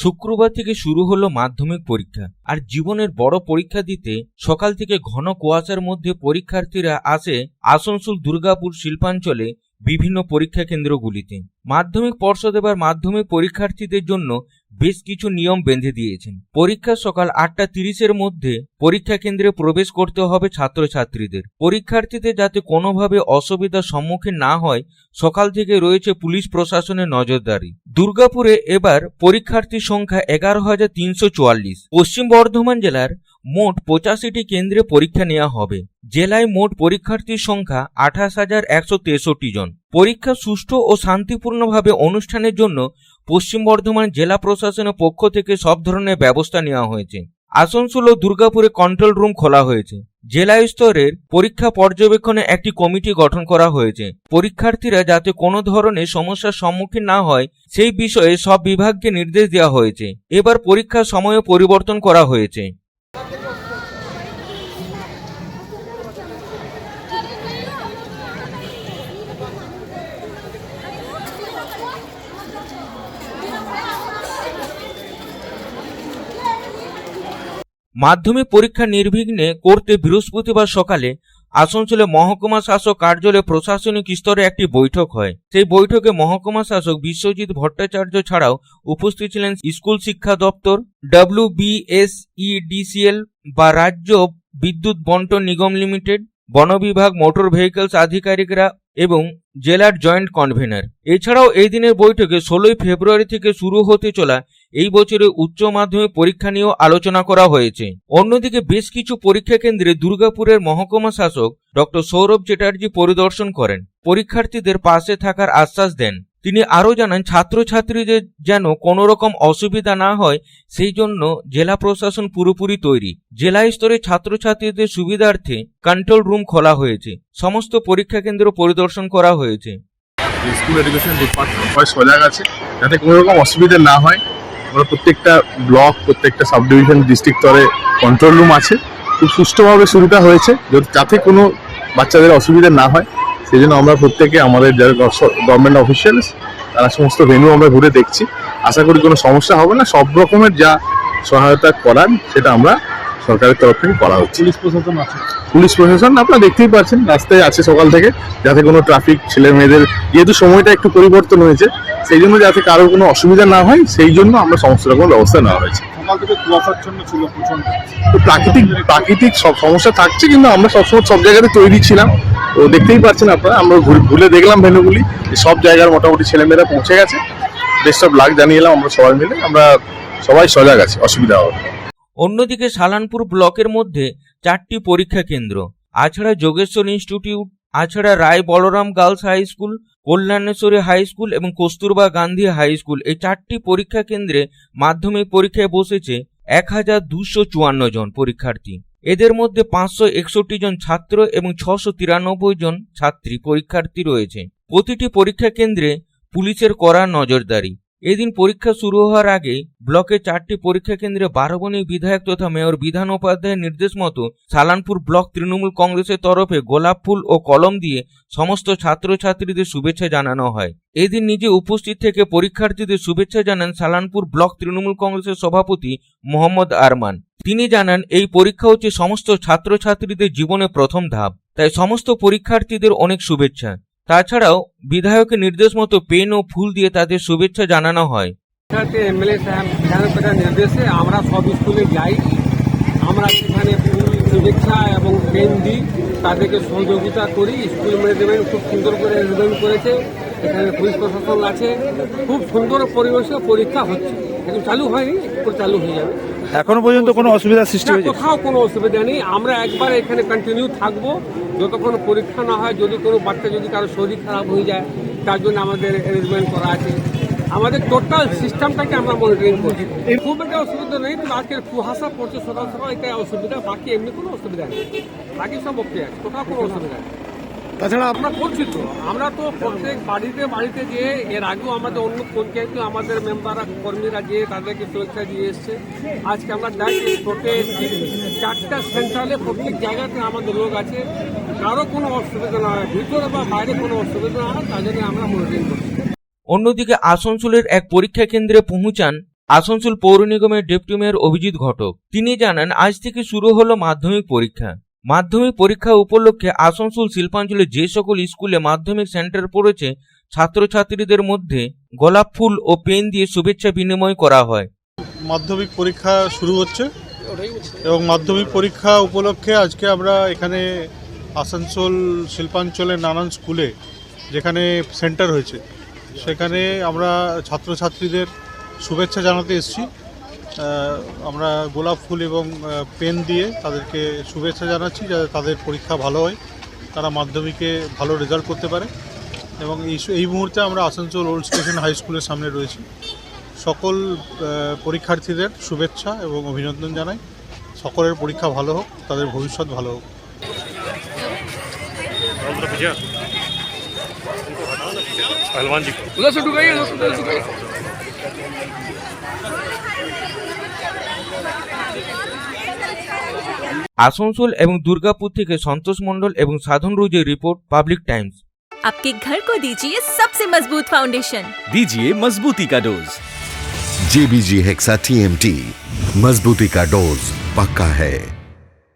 শুক্রবার থেকে শুরু হলো মাধ্যমিক পরীক্ষা, আর জীবনের বড় পরীক্ষা দিতে সকাল থেকে ঘন কুয়াশার মধ্যে পরীক্ষার্থীরা আসে আসানসোল দুর্গাপুর শিল্পাঞ্চলে বিভিন্ন পরীক্ষা কেন্দ্রগুলিতে। মাধ্যমিক পর্ষদ এবার মাধ্যমিক পরীক্ষার্থীদের জন্য বেশ কিছু নিয়ম বেঁধে দিয়েছেন। পরীক্ষা সকাল আটটা তিরিশের মধ্যে পরীক্ষা কেন্দ্রে প্রবেশ করতে হবে ছাত্রছাত্রীদের। পরীক্ষার্থীদের যাতে কোনোভাবে অসুবিধার সম্মুখীন না হয়, সকাল থেকে রয়েছে পুলিশ প্রশাসনের নজরদারি। দুর্গাপুরে এবার পরীক্ষার্থীর সংখ্যা এগারো হাজার তিনশো চুয়াল্লিশ। পশ্চিম বর্ধমান জেলার মোট পঁচাশিটি কেন্দ্রে পরীক্ষা নেওয়া হবে। জেলায় মোট পরীক্ষার্থীর সংখ্যা আঠাশ হাজার একশো তেষট্টি জন। পরীক্ষা সুষ্ঠু ও শান্তিপূর্ণভাবে অনুষ্ঠানের জন্য পশ্চিম বর্ধমান জেলা প্রশাসনের পক্ষ থেকে সব ধরনের ব্যবস্থা নেওয়া হয়েছে। আসানসোল ও দুর্গাপুরে কন্ট্রোল রুম খোলা হয়েছে। জেলা স্তরের পরীক্ষা পর্যবেক্ষণে একটি কমিটি গঠন করা হয়েছে। পরীক্ষার্থীরা যাতে কোনো ধরনের সমস্যার সম্মুখীন না হয়, সেই বিষয়ে সব বিভাগকে নির্দেশ দেওয়া হয়েছে। এবার পরীক্ষার সময়ও পরিবর্তন করা হয়েছে। মাধ্যমিক পরীক্ষা নির্বিঘ্নে করতে বৃহস্পতিবার সকালে আসানসোলে মহকুমা শাসক কার্যালয়ে প্রশাসনিক স্তরে একটি বৈঠক হয়। সেই বৈঠকে মহকুমা শাসক বিশ্বজিৎ ভট্টাচার্য ছাড়াও উপস্থিত ছিলেন স্কুল শিক্ষা দপ্তর, ডাব্লিউ বিএসইডিসিএল বা রাজ্য বিদ্যুৎ বন্টন নিগম লিমিটেড বন বিভাগ মোটর ভেহিকলস আধিকারিকরা এবং জেলার জয়েন্ট কনভেনার। এছাড়াও এই দিনের বৈঠকে ষোলোই ফেব্রুয়ারি থেকে শুরু হতে চলা এই বছরে উচ্চ মাধ্যমিক পরীক্ষা নিয়েও আলোচনা করা হয়েছে। অন্যদিকে বেশ কিছু পরীক্ষা কেন্দ্রে দুর্গাপুরের মহকুমা শাসক ডক্টর সৌরভ চ্যাটার্জি পরিদর্শন করেন। পরীক্ষার্থীদের পাশে থাকার আশ্বাস দেন। তিনি আরও জানান ছাত্রছাত্রীদের যেন কোনো রকম অসুবিধা না হয়, সেই জন্য জেলা প্রশাসন পুরোপুরি তৈরি। জেলা স্তরে ছাত্রছাত্রীদের সুবিধার্থে কন্ট্রোল রুম খোলা হয়েছে। সমস্ত পরীক্ষা কেন্দ্র পরিদর্শন করা হয়েছে। স্কুল এডুকেশন ডিপার্টমেন্ট সবাই সজাগ আছে যাতে কোনো রকম অসুবিধা না হয়। আমরা প্রত্যেকটা ব্লক প্রত্যেকটা সাব ডিভিশন ডিস্ট্রিক্ট স্তরে কন্ট্রোল রুম আছে। খুব সুষ্ঠুভাবে শুরুটা হয়েছে, যাতে- যাতে কোনো বাচ্চাদের অসুবিধা না হয়। সেই জন্য আমরা প্রত্যেকে আমাদের যারা গভর্নমেন্ট অফিসিয়ালস তারা সমস্ত ভেন্যু আমরা ঘুরে দেখছি। আশা করি কোনো সমস্যা হবে না। সব রকমের যা সহায়তা করার, সেটা আমরা সরকারের তরফ থেকে করা হচ্ছে। পুলিশ প্রশাসন আছে। পুলিশ প্রশাসন আপনারা দেখতেই পাচ্ছেন রাস্তায় আছে সকাল থেকে যাতে কোনো ট্রাফিক ছেলে মেয়েদের যেহেতু সময়টা একটু পরিবর্তন হয়েছে সেই জন্য যাতে কারোর কোনো অসুবিধা না হয় সেই জন্য আমরা সমস্ত রকম ব্যবস্থা নেওয়া হয়েছে। ছিল প্রাকৃতিক প্রাকৃতিক সব সমস্যা থাকছে কিন্তু আমরা সবসময় সব জায়গাতে তৈরি ছিলাম। তো দেখতেই পাচ্ছেন আপনারা আমরা ঘুরে দেখলাম ভেনুগুলি সব জায়গার মোটামুটি ছেলেমেয়েরা পৌঁছে গেছে। বেস্ট অফ লাক জানিয়ে এলাম আমরা সবাই মিলে আমরা সবাই সজাগ আছি অসুবিধা হবে। অন্যদিকে সালানপুর ব্লকের মধ্যে চারটি পরীক্ষা কেন্দ্র, আছাড়া Jogeshwar institute, আছাড়া Ray Balram girls high school, Kalyaneshwari high school এবং কস্তুরবা গান্ধী হাই স্কুল এই চারটি পরীক্ষা কেন্দ্রে মাধ্যমিক পরীক্ষায় বসেছে এক হাজার দুশো চুয়ান্ন জন পরীক্ষার্থী। এদের মধ্যে পাঁচশো একষট্টি জন ছাত্র এবং ছশো তিরানব্বই জন ছাত্রী পরীক্ষার্থী রয়েছে। প্রতিটি পরীক্ষা কেন্দ্রে পুলিশের কড়া নজরদারি। এদিন পরীক্ষা শুরু হওয়ার আগে ব্লকে চারটি পরীক্ষা কেন্দ্রে বারবণী বিধায়ক তথা মেয়র বিধান উপাধ্যায়ের নির্দেশ মতো সালানপুর ব্লক তৃণমূল কংগ্রেসের তরফে গোলাপ ফুল ও কলম দিয়ে সমস্ত ছাত্রছাত্রীদের শুভেচ্ছা জানানো হয়। এদিন নিজে উপস্থিত থেকে পরীক্ষার্থীদের শুভেচ্ছা জানান সালানপুর ব্লক তৃণমূল কংগ্রেসের সভাপতি মোহাম্মদ আরমান। তিনি জানান, এই পরীক্ষা হচ্ছে সমস্ত ছাত্রছাত্রীদের জীবনে প্রথম ধাপ, তাই সমস্ত পরীক্ষার্থীদের অনেক শুভেচ্ছা। তাছাড়াও বিধায়কের নির্দেশ মতো পেন ও ফুল দিয়ে তাদের শুভেচ্ছা জানানো হয়। এমএলএ সাহেব বিধানসভার নির্দেশে আমরা সব স্কুলে যাই। আমরা সেখানে শুভেচ্ছা এবং পেন দিই, তাদেরকে সহযোগিতা করি। স্কুল ম্যানেজমেন্ট খুব সুন্দর করে অ্যারেঞ্জমেন্ট করেছে। এখানে পুলিশ প্রশাসন আছে। খুব সুন্দর পরিবেশে পরীক্ষা হচ্ছে। এখন চালু হয়নি একটু চালু হয়ে যাবে। এখনও পর্যন্ত কোনো অসুবিধার সৃষ্টি হয়েছে? কোথাও কোনো অসুবিধা নেই। আমরা একবার এখানে কন্টিনিউ থাকব। যতক্ষণ পরীক্ষা না হয় যদি কোনো বাচ্চা যদি কারও শরীর খারাপ হয়ে যায় তার জন্য আমাদের অ্যারেঞ্জমেন্ট করা আছে। আমাদের টোটাল সিস্টেমটাকে আমরা মনিটরিং করছি। খুব একটা অসুবিধা নেই তো আজকে কুয়াশা পড়ছে সকাল সকাল এটা অসুবিধা বাকি এমনি কোনো অসুবিধা নেই। বাকি সব ওকে আছে কোথাও কোনো অসুবিধা নেই। তাছাড়া আমরা করছি তো আমরা তো প্রত্যেক বাড়িতে বাড়িতে যেয়ে এর আগেও আমাদের অন্য পঞ্চায়েতে আমাদের মেম্বাররা কর্মীরা যেয়ে তাদেরকে শুভেচ্ছা দিয়ে এসছে। আজকে আমরা ডাইরেক্ট স্পটে এসেছি চারটা সেন্ট্রালে প্রত্যেক জায়গাতে আমাদের লোক আছে। কারও কোনো অসুবিধা না হয় ভিতরে বা বাইরে কোনো অসুবিধা না হয় তার জন্য আমরা মনিটরিং করছি। অন্যদিকে আসানসোলের এক পরীক্ষা কেন্দ্রে পৌঁছান আসানসোল পৌর নিগমের ডেপুটি মেয়র অভিজিৎ ঘটক। তিনি জানান আজ থেকে শুরু হলো মাধ্যমিক পরীক্ষা। মাধ্যমিক পরীক্ষা উপলক্ষে আসানসোল শিল্পাঞ্চলে যে সকল স্কুলে মাধ্যমিক সেন্টার পড়েছে, ছাত্রছাত্রীদের মধ্যে গোলাপ ফুল ও পেন দিয়ে শুভেচ্ছা বিনিময় করা হয়। মাধ্যমিক পরীক্ষা শুরু হচ্ছে এবং মাধ্যমিক পরীক্ষা উপলক্ষে আজকে আমরা এখানে আসানসোল শিল্পাঞ্চলের নানান স্কুলে যেখানে সেন্টার হয়েছে, সেখানে আমরা ছাত্রছাত্রীদের শুভেচ্ছা জানাতে এসেছি। আমরা গোলাপ ফুল এবং আহ, পেন দিয়ে তাদেরকে শুভেচ্ছা জানাচ্ছি যাতে তাদের পরীক্ষা ভালো হয় তারা মাধ্যমিকে ভালো রেজাল্ট করতে পারে এবং এই এই মুহূর্তে আমরা আসানসোল ওল্ড স্টেশন হাই স্কুলের সামনে রয়েছি সকল আহ, পরীক্ষার্থীদের শুভেচ্ছা এবং অভিনন্দন জানাই সকলের পরীক্ষা ভালো হোক তাদের ভবিষ্যৎ ভালো হোক पहलवान जी को उधर से ढुकाइए उधर से- उधर से ढुकाइए आसनसोल एवं दुर्गापुर के संतोष मंडल एवं साधन रोज रिपोर्ट पब्लिक टाइम्स आपके घर को दीजिए सबसे मज़बूत फाउंडेशन दीजिए मजबूती का डोज। जेबीजी हेक्सा टी मजबूती का डोज पक्का है।